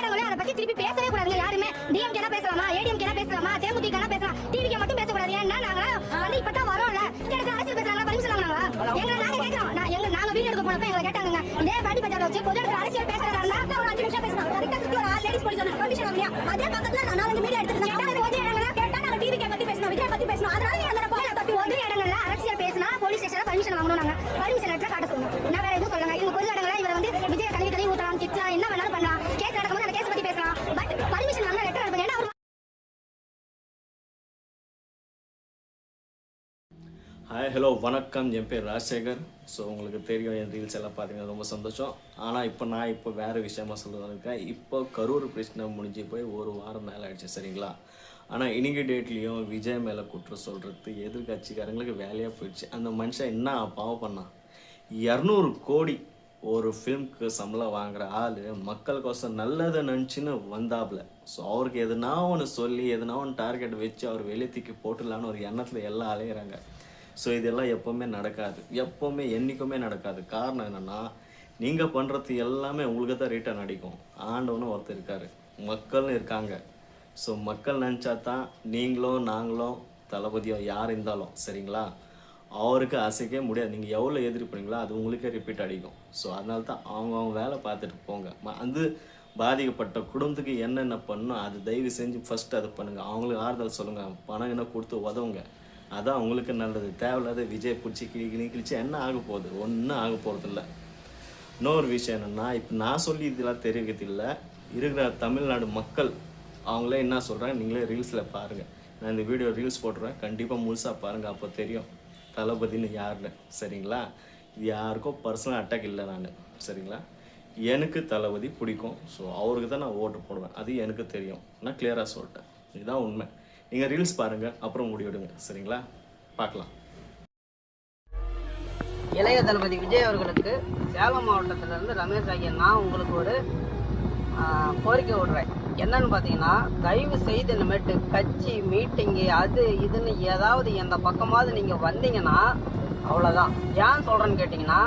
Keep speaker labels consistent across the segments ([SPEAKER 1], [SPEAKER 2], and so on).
[SPEAKER 1] இடங்களும் அதை பத்தி திருப்பி பேசவே கூடாதுங்க யாருமே. டிஎம் கேனா பேசலாமா? ஏடிஎம் கேனா பேசலாமா? தேமுதி கேனா பேசலாம். டிவிக்கு மட்டும் பேசக்கூடாது. ஏன்னா நாங்க வந்து இப்பதான் வரோம்ல. இந்த இடத்துல அரசியல் பேசுறாங்களா பதில் சொல்லாங்களா எங்களை நாங்க கேட்கிறோம். எங்க நாங்க வீடு எடுக்க போனப்ப எங்களை கேட்டாங்க இதே பாட்டி பஜார் வச்சு பொது இடத்துல அரசியல் பேசுறதா இருந்தா ஒரு அஞ்சு நிமிஷம் பேசணும் அதுக்கு சுத்தி ஒரு ஆறு லேடிஸ் போய் சொன்னாங்க. அதே பக்கத்துல நான் நாலஞ்சு மீடியா எடுத்துருந்தேன் கேட்டா நாங்க டிவி பத்தி பேசணும். விஜய் பத்தி பேசணும். அதனால
[SPEAKER 2] ஹாய் ஹலோ வணக்கம். என் பேர் ராஜசேகர். ஸோ உங்களுக்கு தெரியும் என் ரீல்ஸ் எல்லாம் பார்த்தீங்கன்னா ரொம்ப சந்தோஷம். ஆனால் இப்போ நான் இப்போ வேறு விஷயமா சொல்லுறது இப்போ கரூர் பிரச்சனை முடிஞ்சு போய் ஒரு வாரம் மேலே ஆயிடுச்சு சரிங்களா? ஆனால் இன்றைக்கி டேட்லேயும் விஜய் மேலே குற்றம் சொல்கிறது எதிர்கட்சிக்காரங்களுக்கு வேலையாக போயிடுச்சு. அந்த மனுஷன் என்ன பாவம் பண்ணான் இரநூறு கோடி ஒரு ஃபிலிம்க்கு சம்பளம் வாங்குற ஆள் மக்களுக்கோசம் நல்லதை நினச்சின்னு வந்தாப்புல. ஸோ அவருக்கு எதுனா ஒன்று சொல்லி எதுனா ஒன்று டார்கெட் வச்சு அவர் வெளியே தூக்கி போட்டுடலான்னு ஒரு எண்ணத்தில் எல்லாம் அலையிறாங்க ஸோ இதெல்லாம் எப்போவுமே நடக்காது. எப்போவுமே என்றைக்குமே நடக்காது. காரணம் என்னென்னா நீங்கள் பண்ணுறது எல்லாமே உங்களுக்கு தான் ரிட்டர்ன் அடிக்கும். ஆண்டவனும் ஒருத்தர் இருக்கார். மக்கள்னு இருக்காங்க. ஸோ மக்கள் நினச்சா தான் நீங்களும் நாங்களும் தளபதியோ யார் இருந்தாலும் சரிங்களா? அவருக்கு அசைக்கவே முடியாது. நீங்கள் எவ்வளோ எதிர்ப்பீங்களோ அது உங்களுக்கே ரிப்பீட் அடிக்கும். ஸோ அதனால தான் அவங்க அவங்க வேலை பார்த்துட்டு போங்க. ம- அது பாதிக்கப்பட்ட குடும்பத்துக்கு என்னென்ன பண்ணணும் அது தயவு செஞ்சு ஃபஸ்ட்டு அது பண்ணுங்கள் அவங்களுக்கு ஆறுதல் சொல்லுங்கள் பணம் என்ன கொடுத்து உதவுங்க. அதான் அவங்களுக்கு நல்லது. தேவையில்லாத விஜய் பிடிச்சி கிளி கிளி கிழிச்சு என்ன ஆக போகுது? ஒன்றும் ஆக போகிறதில்ல இன்னொரு விஷயம் என்னென்னா இப்போ நான் சொல்லி இதெல்லாம் தெரிவிக்கிறதில்ல. இருக்கிற தமிழ்நாடு மக்கள் அவங்களே என்ன சொல்கிறாங்க நீங்களே ரீல்ஸில் பாருங்கள் நான் இந்த வீடியோ ரீல்ஸ் போட்டுருவேன் கண்டிப்பாக முழுசாக பாருங்கள் அப்போ தெரியும் தளபதின்னு யாருன்னு. சரிங்களா? இது யாருக்கும் பர்சனல் அட்டாக் இல்லை நான். சரிங்களா? எனக்கு தளபதி பிடிக்கும். ஸோ அவருக்கு தான் நான் ஓட்டு போடுவேன். அது எனக்கு தெரியும். நான் கிளியராக சொல்லிட்டேன். இதுதான் உண்மை. நீங்கள் ரீல்ஸ் பாருங்கள் அப்புறம் முடிவிடுங்க சரிங்களா? பார்க்கலாம்.
[SPEAKER 3] இளைய தளபதி விஜய் அவர்களுக்கு சேலம் மாவட்டத்திலிருந்து ரமேஷ் ஐயா நான் உங்களுக்கு ஒரு கோரிக்கை விடுறேன். என்னன்னு பார்த்தீங்கன்னா தயவு செய்து இனிமேட்டு கட்சி மீட்டிங்கு அது இதுன்னு ஏதாவது எந்த பக்கமாவது நீங்கள் வந்தீங்கன்னா அவ்வளோதான் ஏன் சொல்கிறேன்னு கேட்டிங்கன்னா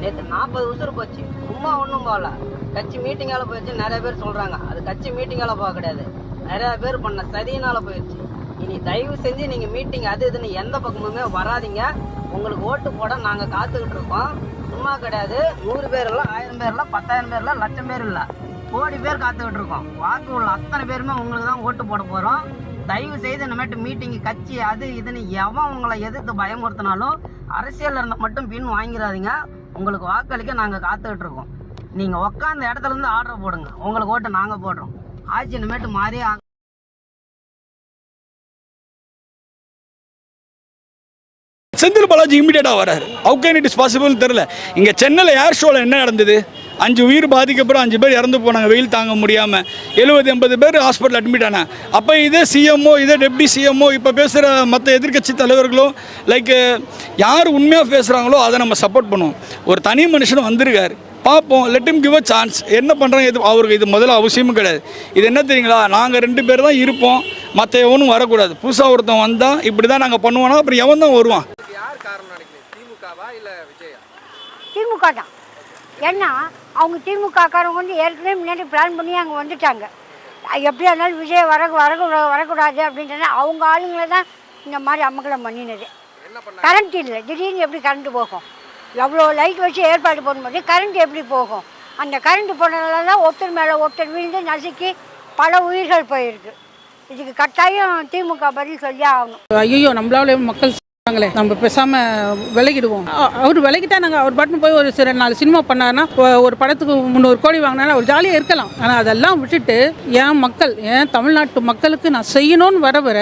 [SPEAKER 3] நேற்று நாற்பது உசுறு போச்சு. சும்மா ஒன்றும் போகல. கட்சி மீட்டிங்கால போயிடுச்சு நிறைய பேர் சொல்கிறாங்க அது கட்சி மீட்டிங்கால போக கிடையாது. நிறையா பேர் பண்ண சதியினால போயிடுச்சு. இனி தயவு செஞ்சு நீங்கள் மீட்டிங் அது இதுன்னு எந்த பக்கமுமே வராதீங்க. உங்களுக்கு ஓட்டு போட நாங்கள் காத்துக்கிட்டு இருக்கோம். சும்மா கிடையாது. நூறு பேர் இல்லை ஆயிரம் பேர் இல்லை பத்தாயிரம் பேர் இல்லை லட்சம் பேர் இல்லை. கோடி பேர் காத்துக்கிட்டு இருக்கோம். வாக்கு உள்ள அத்தனை பேருமே உங்களுக்கு தான் ஓட்டு போட போகிறோம் தயவு செய்து இனிமேட்டு மீட்டிங் கட்சி அது இதுன்னு எவன் உங்களை எதிர்த்து பயமுறுத்தினாலும் அரசியலில் இருந்த மட்டும் பின் வாங்கிடாதீங்க உங்களுக்கு வாக்களிக்க நாங்கள் காத்துக்கிட்டு இருக்கோம். நீங்கள் உட்காந்த இடத்துல இருந்து ஆர்டர் போடுங்க. உங்களுக்கு ஓட்டு நாங்கள் போடுறோம். ஆச்சு இனிமேட்டு மாறி
[SPEAKER 4] செந்தில் பாலாஜி இமீடியட்டாக வராரு ஹவு கேன் இட் இஸ் பாசிபிள்னு தெரில இங்கே சென்னையில் ஏர் ஷோவில் என்ன நடந்தது? அஞ்சு உயிர் பாதிக்கப்படும் அஞ்சு பேர் இறந்து போனாங்க. வெயில் தாங்க முடியாமல் எழுபது எண்பது பேர் ஹாஸ்பிட்டல் அட்மிட் ஆனாங்க அப்போ இதே சிஎம்ஓ இதே டெப்டி சிஎம்ஓ இப்போ பேசுகிற மற்ற எதிர்க்கட்சி தலைவர்களும் லைக் யார் உண்மையாக பேசுகிறாங்களோ அதை நம்ம சப்போர்ட் பண்ணுவோம். ஒரு தனி மனுஷனும் வந்திருக்காரு. பார்ப்போம். Let him give a chance என்ன பண்ணுறாங்க இது அவருக்கு இது முதல்ல அவசியமும் கிடையாது. இது என்ன தெரியுங்களா? நாங்கள் ரெண்டு பேர் தான் இருப்போம். மற்ற எவனும் வரக்கூடாது. புதுசாக ஒருத்தன் வந்தால் இப்படி தான் நாங்கள் பண்ணுவோன்னா அப்புறம் எவன் தான் வருவான்?
[SPEAKER 5] யார் காரணம் நினைக்கிறீங்க? திமுகவா இல்ல விஜயா?
[SPEAKER 6] திமுக தான். ஏன்னா அவங்க திமுகக்காரங்க வந்து ஏற்கனவே முன்னாடி பிளான் பண்ணி அங்கே வந்துட்டாங்க. எப்படியா இருந்தாலும் விஜய் வர வர வரக்கூடாது அப்படின்றனா அவங்க ஆளுங்களை தான் இந்த மாதிரி அமக்கலம் பண்ணினது.
[SPEAKER 5] என்ன பண்ண
[SPEAKER 6] கரண்ட் இல்லை. திடீர்னு எப்படி கரண்ட் போகும்? எவ்வளோ லைட் வச்சு ஏற்பாடு பண்ணும்போது கரண்ட் எப்படி போகும்? அந்த கரண்ட் போனதால தான் ஒருத்தர் மேலே ஒருத்தர் விழுந்து நசுக்கி பல உயிர்கள் போயிருக்கு. இதுக்கு கட்டாயம் திமுக பதில் சொல்லி ஆகணும்.
[SPEAKER 7] ஐயோ நம்மளால மக்கள் சொல்றாங்களே நம்ம பேசாம விலகிடுவோம். அவர் விலகிட்டா நாங்கள் அவர் பட்டன் போய் ஒரு சில நாலு சினிமா பண்ணாருன்னா ஒரு படத்துக்கு முந்நூறு கோடி வாங்கினா அவர் ஜாலியாக இருக்கலாம். ஆனால் அதெல்லாம் விட்டுட்டு ஏன் மக்கள் ஏன் தமிழ்நாட்டு மக்களுக்கு நான் செய்யணும்னு வர வர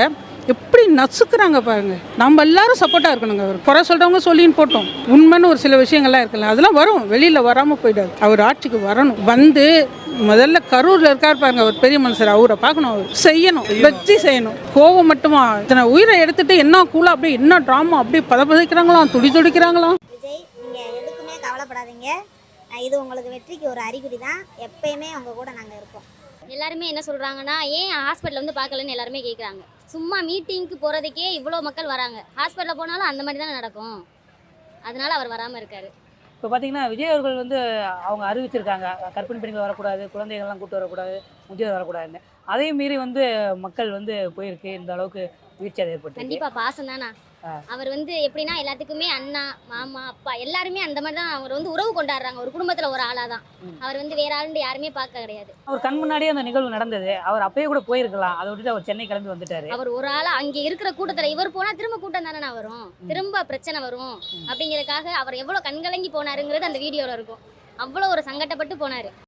[SPEAKER 7] எப்படி நசுக்குறாங்க பாருங்க. நம்ம எல்லாரும் சப்போர்ட்டாக இருக்கணுங்க. அவர் குறை சொல்கிறவங்க சொல்லின்னு போட்டோம். உண்மைன்னு ஒரு சில விஷயங்கள்லாம் இருக்குல்ல அதெல்லாம் வரும். வெளியில் வராமல் போயிடாது. அவர் ஆட்சிக்கு வரணும். வந்து முதல்ல கரூரில் இருக்கார் பாருங்க அவர் பெரிய மனுஷர். அவரை பார்க்கணும் அவர். செய்யணும். வச்சு செய்யணும். கோவம் மட்டுமா? இத்தனை உயிரை எடுத்துட்டு என்ன கூலா அப்படியே என்ன ட்ராமா அப்படியே பதப்பதைக்கிறாங்களாம் துடி துடிக்கிறாங்களாம்
[SPEAKER 8] விஜய் நீங்கள் எதுக்குமே கவலைப்படாதீங்க. இது உங்களுக்கு வெற்றிக்கு ஒரு அறிகுறி தான். எப்பயுமே உங்கள் கூட நாங்கள் இருப்போம்.
[SPEAKER 9] எல்லாருமே என்ன சொல்கிறாங்கன்னா ஏன் ஹாஸ்பிட்டல் வந்து பார்க்கலன்னு எல்லாருமே கேட்குறாங்க சும்மா மீட்டிங்க்கு போகிறதுக்கே இவ்வளோ மக்கள் வராங்க. ஹாஸ்பிட்டலில் போனாலும் அந்த மாதிரி தானே நடக்கும். அதனால அவர் வராமல் இருக்காரு.
[SPEAKER 10] இப்போ பார்த்தீங்கன்னா விஜய் அவர்கள் வந்து அவங்க அறிவிச்சிருக்காங்க. கர்ப்பிணி பெண்கள் வரக்கூடாது குழந்தைகள்லாம் கூட்டு வரக்கூடாது முதியோர் வரக்கூடாதுன்னு. அதையும் மீறி வந்து மக்கள் வந்து போயிருக்கு. இந்த அளவுக்கு வீழ்ச்சி ஏற்பட்டு
[SPEAKER 9] கண்டிப்பாக பாசம் தானா? அவர் வந்து எப்படின்னா எல்லாத்துக்குமே அண்ணா மாமா அப்பா எல்லாருமே அந்த மாதிரி தான் அவர் வந்து உறவு கொண்டாடுறாங்க. ஒரு குடும்பத்துல ஒரு ஆளா தான். அவர் வந்து வேற ஆளுன்னு யாருமே பார்க்க கிடையாது.
[SPEAKER 10] அவர் கண் முன்னாடியே அந்த நிகழ்வு நடந்தது. அவர் அப்பயே கூட போயிருக்கலாம். அதை விட்டுட்டு அவர் சென்னை கிளம்பி வந்துட்டாரு.
[SPEAKER 9] அவர் ஒரு ஆளா அங்க இருக்கிற கூட்டத்துல இவர் போனா திரும்ப கூட்டம் தானே வரும். திரும்ப பிரச்சனை வரும். அப்படிங்கறதுக்காக அவர் எவ்வளவு கண்கலங்கி போனாருங்கிறது அந்த வீடியோல இருக்கும். அவ்வளவு ஒரு சங்கட்டப்பட்டு போனாரு.